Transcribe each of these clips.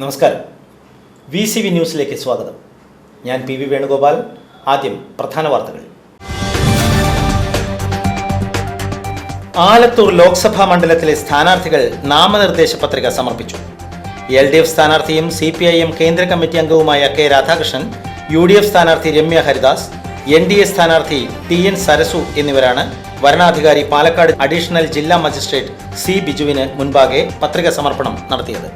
നമസ്കാരം. V C V ന്യൂസിലേക്ക് സ്വാഗതം. ഞാൻ പി വി വേണുഗോപാൽ ആദ്യം പ്രധാന വാർത്തകൾ. ആലത്തൂർ ലോക്സഭാ മണ്ഡലത്തിലെ സ്ഥാനാർത്ഥികൾ നാമനിർദ്ദേശ പത്രിക സമർപ്പിച്ചു. എൽ ഡി എഫ് സ്ഥാനാർത്ഥിയും സി പി ഐ എം കേന്ദ്ര കമ്മിറ്റി അംഗവുമായ K Radhakrishnan U D F സ്ഥാനാർത്ഥി Ramya Haridas N D A സ്ഥാനാർത്ഥി ടി എൻ സരസു എന്നിവരാണ് വരണാധികാരി പാലക്കാട് അഡീഷണൽ ജില്ലാ മജിസ്ട്രേറ്റ് സി ബിജുവിന് മുൻപാകെ പത്രിക സമർപ്പണം നടത്തിയത്.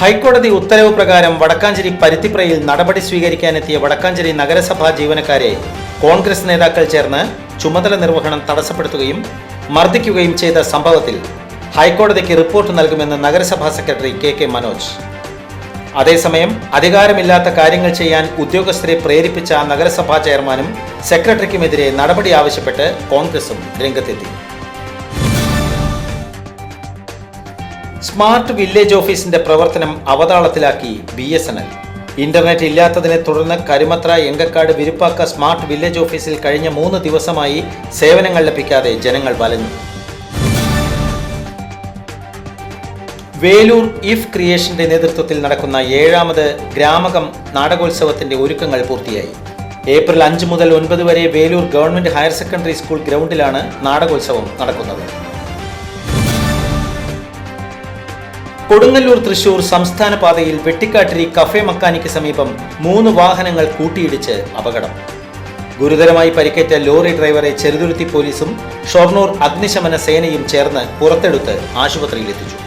ഹൈക്കോടതി ഉത്തരവ് പ്രകാരം വടക്കാഞ്ചേരി പരുത്തിപ്രയിൽ നടപടി സ്വീകരിക്കാനെത്തിയ വടക്കാഞ്ചേരി നഗരസഭാ ജീവനക്കാരെ കോൺഗ്രസ് നേതാക്കൾ ചേർന്ന് ചുമതല നിർവഹണം തടസ്സപ്പെടുത്തുകയും മർദ്ദിക്കുകയും ചെയ്ത സംഭവത്തിൽ ഹൈക്കോടതിക്ക് റിപ്പോർട്ട് നൽകുമെന്ന് നഗരസഭാ സെക്രട്ടറി കെ കെ മനോജ്. അതേസമയം അധികാരമില്ലാത്ത കാര്യങ്ങൾ ചെയ്യാൻ ഉദ്യോഗസ്ഥരെ പ്രേരിപ്പിച്ച നഗരസഭാ ചെയർമാനും സെക്രട്ടറിക്കുമെതിരെ നടപടി ആവശ്യപ്പെട്ട് കോൺഗ്രസും രംഗത്തെത്തി. സ്മാർട്ട് വില്ലേജ് ഓഫീസിന്റെ പ്രവർത്തനം അവതാളത്തിലാക്കി B S N L. Internet ഇല്ലാത്തതിനെ തുടർന്ന് കരുമത്ര എങ്കക്കാട് വിരുപ്പാക്ക സ്മാർട്ട് വില്ലേജ് ഓഫീസിൽ കഴിഞ്ഞ മൂന്ന് ദിവസമായി സേവനങ്ങൾ ലഭിക്കാതെ ജനങ്ങൾ വലഞ്ഞു. വേലൂർ ഇഫ് ക്രിയേഷന്റെ നേതൃത്വത്തിൽ നടക്കുന്ന ഏഴാമത് ഗ്രാമകം നാടകോത്സവത്തിന്റെ ഒരുക്കങ്ങൾ പൂർത്തിയായി. ഏപ്രിൽ അഞ്ച് മുതൽ ഒൻപത് വരെ Velur government higher secondary school ഗ്രൗണ്ടിലാണ് നാടകോത്സവം നടക്കുന്നത്. കൊടുങ്ങല്ലൂർ തൃശൂർ സംസ്ഥാന പാതയിൽ വെട്ടിക്കാട്ടിരി കഫേ മക്കാനിക്ക് സമീപം മൂന്ന് വാഹനങ്ങൾ കൂട്ടിയിടിച്ച് അപകടം. ഗുരുതരമായി പരിക്കേറ്റ ലോറി ഡ്രൈവറെ ചെറുതുരുത്തി പോലീസും ഷൊർണൂർ അഗ്നിശമന സേനയും ചേർന്ന് പുറത്തെടുത്ത് ആശുപത്രിയിലെത്തിച്ചു.